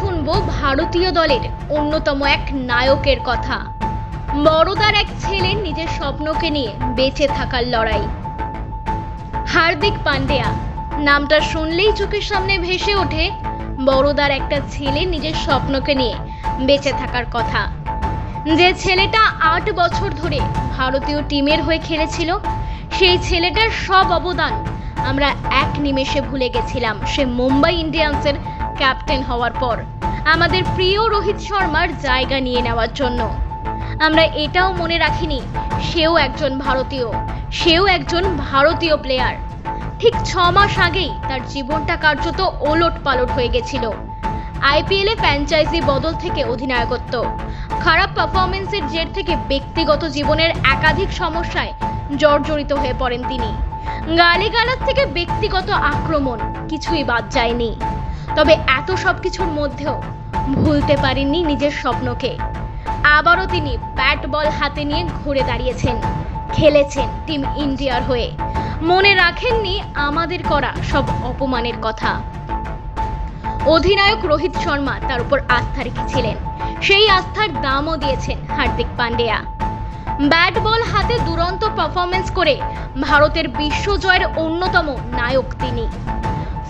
ভারতীয় দলের অন্যতম এক নায়কের কথা। বড়দার এক ছেলে নিজের স্বপ্নকে নিয়ে বেঁচে থাকার লড়াই। হার্দিক পান্ডেয়া, নামটা শুনলেই চোখের সামনে ভেসে ওঠে, বড়দার একটা ছেলে নিজের স্বপ্নকে নিয়ে বেঁচে থাকার কথা। যে ছেলেটা আট বছর ধরে ভারতীয় টিমের হয়ে খেলেছিল, সেই ছেলেটার সব অবদান আমরা এক নিমেষে ভুলে গেছিলাম, সে মুম্বাই ইন্ডিয়ান্সের ক্যাপ্টেন হওয়ার পর, আমাদের প্রিয় রোহিত শর্মার জায়গা নিয়ে নেওয়ার জন্য। আমরা এটাও মনে রাখিনি, সেও একজন ভারতীয়, সেও একজন ভারতীয় প্লেয়ার ঠিক ছ মাস আগেই তার জীবনটা কার্যত ওলট পালট হয়ে গেছিল। আইপিএলে ফ্র্যাঞ্চাইজি বদল থেকে অধিনায়কত্ব। খারাপ পারফরমেন্সের জের থেকে ব্যক্তিগত জীবনের একাধিক সমস্যায় জর্জরিত হয়ে পড়েন তিনি। গালিগালাজ থেকে ব্যক্তিগত আক্রমণ কিছুই বাদ যায়নি। তবে এত সব কিছুর মধ্যেও ভুলতে পারেননি নিজের স্বপ্নকে। আবারও তিনি ব্যাট বল হাতে নিয়ে ঘুরে দাঁড়িয়েছেন, খেলেছেন টিম ইন্ডিয়ার হয়ে। মনে রাখেননি আমাদের করা সব অপমানের কথা। অধিনায়ক রোহিত শর্মা তার উপর আস্থা রেখেছিলেন। সেই আস্থার দামও দিয়েছেন হার্দিক পান্ডেয়া। ব্যাট বল হাতে দুরন্ত পারফরমেন্স করে ভারতের বিশ্বজয়ের অন্যতম নায়ক তিনি।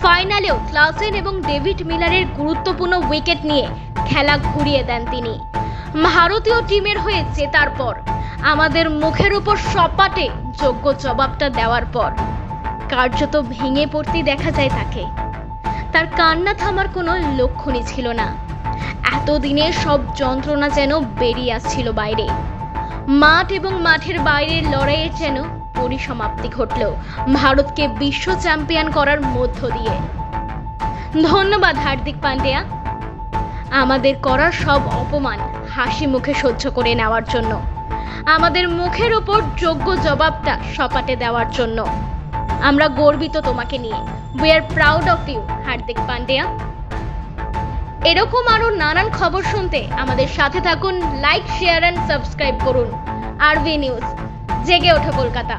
ফাইনালেও ক্লাসেন এবং ডেভিড মিলারের গুরুত্বপূর্ণ উইকেট নিয়ে খেলা ঘুরিয়ে দেন তিনি। ভারতীয় টিমের হয়ে জেতার পর, আমাদের মুখের উপর সপাটে যোগ্য জবাবটা দেওয়ার পর, কার্যত ভেঙে পড়তে দেখা যায় তাকে। তার কান্না থামার কোনো লক্ষণই ছিল না। এতদিনে সব যন্ত্রণা যেন বেরিয়ে আসছিল বাইরে। মাঠ এবং মাঠের বাইরের লড়াইয়ের যেন পরিসমাপ্তি ঘটল। ভারতকে বিশ্ব চ্যাম্পিয়ন করার মধ্য দিয়ে। ধন্যবাদ হার্দিক পান্ডিয়া। আমাদের করা সব অপমান হাসি মুখে সহ্য করে নেওয়ার জন্য। আমাদের মুখের ওপর যোগ্য জবাবটা সপাটে দেওয়ার জন্য। আমরা গর্বিত তোমাকে নিয়ে। We are proud of you Hardik Pandya. এরকম আরও নানান খবর শুনতে আমাদের সাথে থাকুন লাইক শেয়ার অ্যান্ড সাবস্ক্রাইব করুন। আরভি নিউজ, জেগে ওঠো কলকাতা।